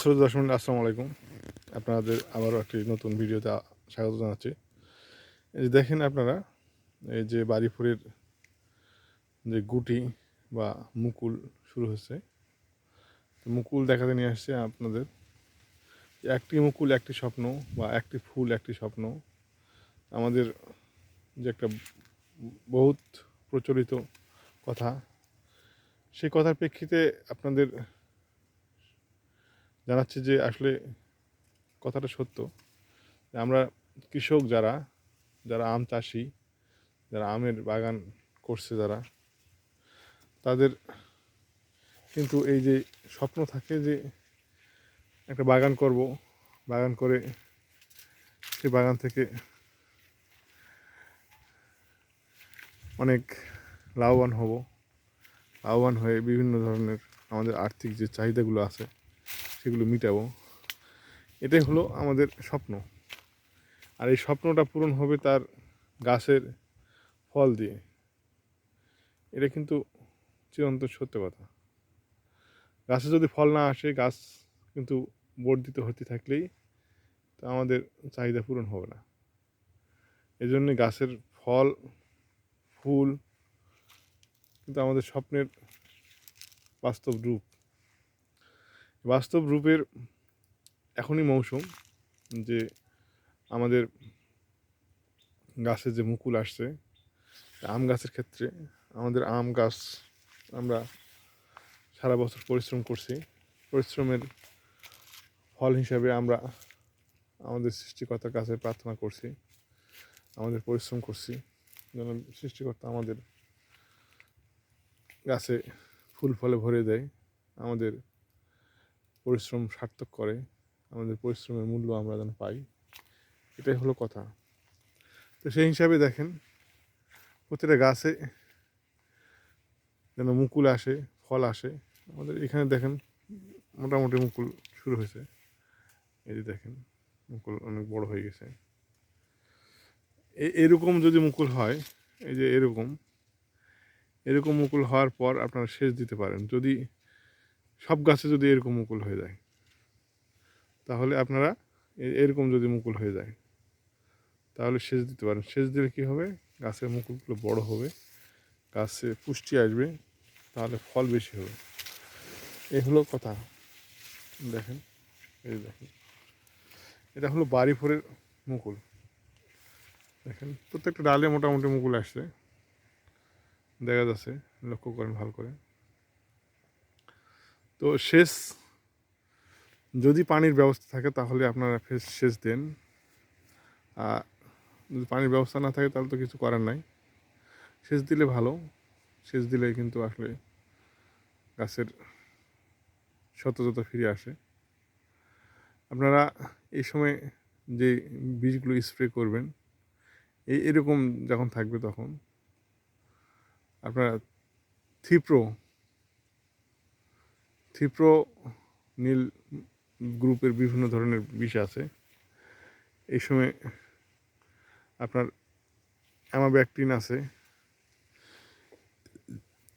শ্রোতা দর্শক মণ্ডলী, আসসালামু আলাইকুম। আপনাদের আবারও একটি নতুন ভিডিওতে স্বাগত জানাচ্ছি। এই যে দেখেন আপনারা এই যে বাড়িপুরের যে গুটি বা মুকুল শুরু হচ্ছে তো মুকুল দেখাতে নিয়ে আসছে আপনাদের। একটি মুকুল একটি স্বপ্ন বা একটি ফুল একটি স্বপ্ন। আমাদের যে একটা বহুত প্রচলিত কথা সেই কথার প্রেক্ষিতে আপনাদের জানাচ্ছি যে আসলে কথাটা সত্য যে আমরা কৃষক যারা যারা আম চাষি, যারা আমের বাগান করছে যারা, তাদের কিন্তু এই যে স্বপ্ন থাকে যে একটা বাগান করব, বাগান করে সেই বাগান থেকে অনেক লাভবান হব, লাভবান হয়ে বিভিন্ন ধরনের আমাদের আর্থিক যে চাহিদাগুলো আছে সেগুলো মিটাবো। এটাই হলো আমাদের স্বপ্ন। আর এই স্বপ্নটা পূরণ হবে তার গাছের ফল দিয়ে। এটা কিন্তু চিরন্তন সত্য কথা। গাছে যদি ফল না আসে, গাছ কিন্তু বর্ধিত হতে থাকলেই তা আমাদের চাহিদা পূরণ হবে না। এজন্য গাছের ফল, ফুল কিন্তু আমাদের স্বপ্নের বাস্তব রূপ। বাস্তব রূপের এখনই মৌসুম যে আমাদের গাছে যে মুকুল আসছে, আম গাছের ক্ষেত্রে আমাদের আম গাছ আমরা সারা বছর পরিশ্রম করছি। পরিশ্রমের ফল হিসাবে আমরা আমাদের সৃষ্টিকর্তার কাছে প্রার্থনা করছি, আমাদের পরিশ্রম করছি যেন সৃষ্টিকর্তা আমাদের গাছে ফুল ফলে ভরে দেয়, আমাদের পরিশ্রম সার্থক করে, আমাদের পরিশ্রমের মূল্য আমরা যেন পাই, এটাই হলো কথা। তো সেই হিসাবে দেখেন, প্রতিটা গাছে যেন মুকুল আসে, ফল আসে, আমাদের এখানে দেখেন মোটামুটি মুকুল শুরু হয়েছে। এই যে দেখেন, মুকুল অনেক বড় হয়ে গেছে। এরকম যদি মুকুল হয়, এই যে এরকম এরকম মুকুল হওয়ার পর আপনারা সেচ দিতে পারেন। যদি সব গাছে যদি এরকম মুকুল হয়ে যায়, তাহলে আপনারা এরকম যদি মুকুল হয়ে যায়, তাহলে সেচ দিতে পারেন। সেচ দিলে কী হবে? গাছের মুকুলগুলো বড় হবে, গাছে পুষ্টি আসবে, তাহলে ফল বেশি হবে। এই হলো কথা। দেখেন, এই দেখেন। এটা হলো বাড়ি ফোরের মুকুল। দেখেন, প্রত্যেকটা ডালে মোটামুটি মুকুল আসছে। দেখা যাচ্ছে, লক্ষ্য করেন ভালো করে। তো শেষ, যদি পানির ব্যবস্থা থাকে তাহলে আপনারা ফেস সেচ দেন। আর যদি পানির ব্যবস্থা না থাকে তাহলে তো কিছু করার নাই। সেচ দিলে ভালো সেচ দিলে কিন্তু আসলে গাছের সতেজতা ফিরে আসে। আপনারা এই সময় যে বীজগুলো স্প্রে করবেন, এই এরকম যখন থাকবে তখন আপনারা থিপ্রো থিপ্রো নীল গ্রুপের বিভিন্ন ধরনের বিষ আছে। এই সময় আপনার অ্যামাব্যাকটিন আছে।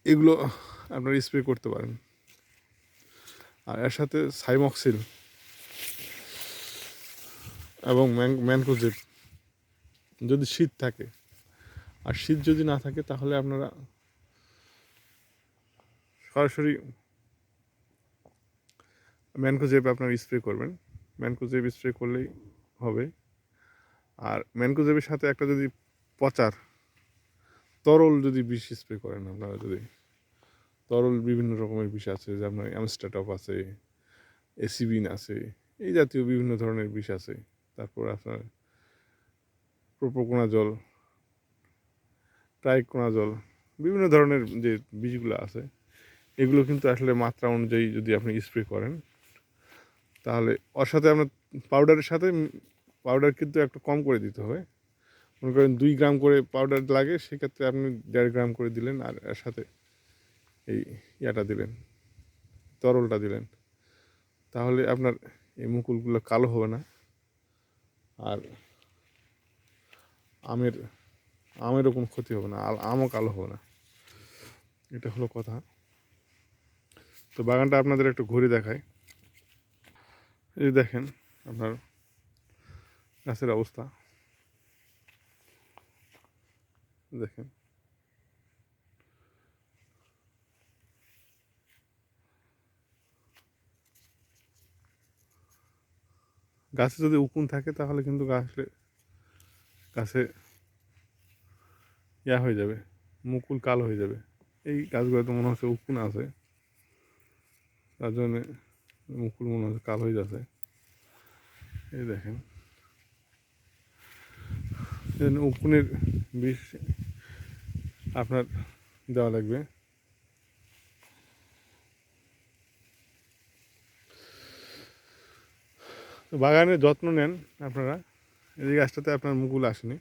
এগুলো আপনার স্প্রে করতে পারেন। আর এর সাথে সাইমক্সিল এবং ম্যানকোজেব যদি শীত থাকে। আর শীত যদি না থাকে তাহলে আপনারা সরাসরি ম্যানকোজেব আপনার স্প্রে করবেন। ম্যানকোজেব স্প্রে করলেই হবে। আর ম্যানকোজেবের সাথে একটা যদি পচার, তরল যদি বিষ স্প্রে করেন আপনারা যদি, তরল বিভিন্ন রকমের বিষ আছে, যে আপনার অ্যামস্টাটপ আছে, এসিবিন আছে, এই জাতীয় বিভিন্ন ধরনের বিষ আছে। তারপর আপনার প্রোপোকোনা জল ট্রাইকোনা জল বিভিন্ন ধরনের যে বীজগুলো আছে, এগুলো কিন্তু আসলে মাত্রা অনুযায়ী যদি আপনি স্প্রে করেন তাহলে ওর সাথে আপনার পাউডারের সাথে পাউডার কিন্তু একটু কম করে দিতে হবে। মনে করেন দুই গ্রাম করে পাউডার লাগে, সেক্ষেত্রে আপনি দেড় গ্রাম করে দিলেন আর এর সাথে এই ইয়াটা দিলেন, তরলটা দিলেন। তাহলে আপনার এই মুকুলগুলো কালো হবে না। আর আমের আমেরও কোনো ক্ষতি হবে না, আর আমও কালো হবে না। এটা হলো কথা। তো বাগানটা আপনাদের একটু ঘুরে দেখায়। এই দেখেন আপনার গাছের অবস্থা। দেখেন। গাছে যদি উকুন থাকে তাহলে কিন্তু গাছে গাছে ইয়া হয়ে যাবে, মুকুল কাল হয়ে যাবে। এই গাছগুলোতে মনে হচ্ছে উকুন আছে। তার জন্যে মুকুল মনে হচ্ছে কালো হয়ে যাচ্ছে। এই দেখেন। উকুনের বিষ আপনার দেওয়া লাগবে। বাগানের যত্ন নেন আপনারা। এই গাছটাতে আপনার মুকুল আসেনি।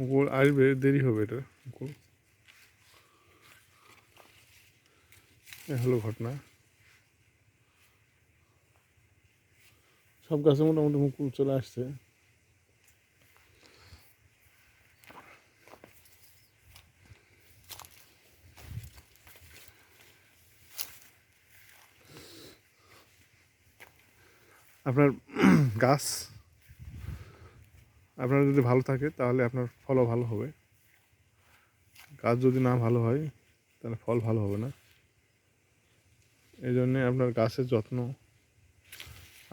মুকুল আসবে, দেরি হবে এটা। এ হলো ঘটনা। সব গাছে মোটামুটি মুকুল চলে আসছে। আপনার গাছ আপনার যদি ভালো থাকে, তাহলে আপনার ফলও ভালো হবে। গাছ যদি না ভালো হয়, তাহলে ফল ভালো হবে না। এই জন্যে আপনার গাছের যত্ন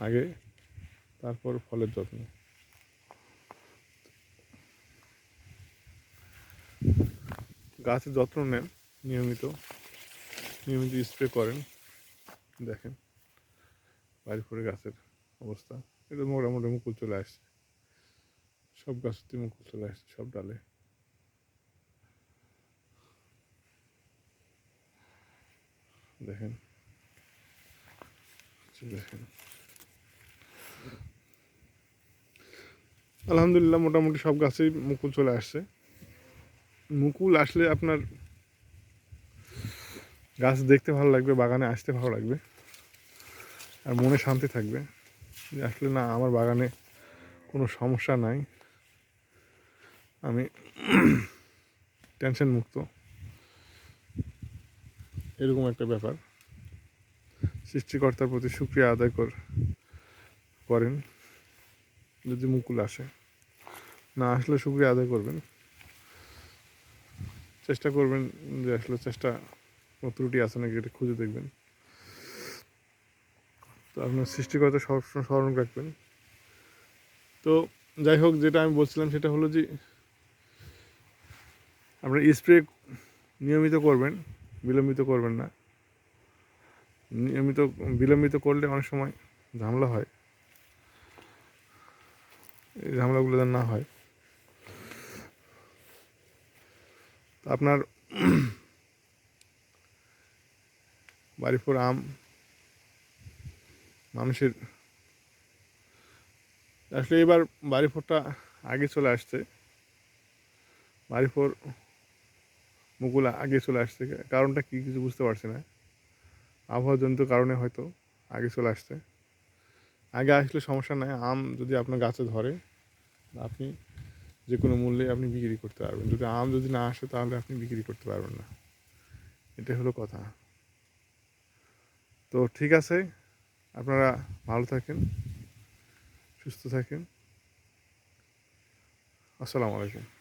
আগে, তারপর ফলের যত্ন। গাছের যত্ন নেন, নিয়মিত। নিয়মিত স্প্রে করেন, দেখেন। বাড়ি পরে গাছের অবস্থা, এটা মোটামুটি মুকুল চলে আসছে। সব গাছতে মুকুল চলে আসছে সব ডালে। দেখেন দেখেন। আলহামদুলিল্লাহ, মোটামুটি সব গাছেই মুকুল চলে আসছে। মুকুল আসলে আপনার গাছ দেখতে ভালো লাগবে, বাগানে আসতে ভালো লাগবে। আর মনে শান্তি থাকবে আসলে না, আমার বাগানে কোনো সমস্যা নাই। আমি টেনশন মুক্ত। এরকম একটা ব্যাপার। সৃষ্টিকর্তার প্রতি সুক্রিয়া আদায় কর করেন। যদি মুকুল আসে। না আসলে সুক্রিয়া আদায় করবেন। চেষ্টা করবেন যে আসলে চেষ্টা ত্রুটি আছে নাকি এটা খুঁজে দেখবেন। তো আপনার সৃষ্টিকর্তা সবসময় স্মরণ রাখবেন। তো যাই হোক, যেটা আমি বলছিলাম সেটা হলো যে আপনার স্প্রে নিয়মিত করবেন, বিলম্বিত করবেন না। নিয়মিত, বিলম্বিত করলে অনেক সময় ঝামেলা হয়। এই ঝামেলাগুলো না হয়। আপনার বাড়ির পর আম মানুষের আসলে এবার বাড়ি ফোরটা আগে চলে আসছে। বাড়ি ফোর মুকুল আগে চলে আসছে। কারণটা কী কিছু বুঝতে পারছি না। আবহাওয়াজনিত কারণে হয়তো আগে চলে আসছে। আগে আসলে সমস্যা নাই, আম যদি আপনার গাছে ধরে, আপনি যে কোনো মূল্যে আপনি বিক্রি করতে পারবেন। যদি আম যদি না আসে, তাহলে আপনি বিক্রি করতে পারবেন না। এটাই হলো কথা। তো ঠিক আছে, আপনারা ভালো থাকেন, সুস্থ থাকেন। আসসালামু আলাইকুম।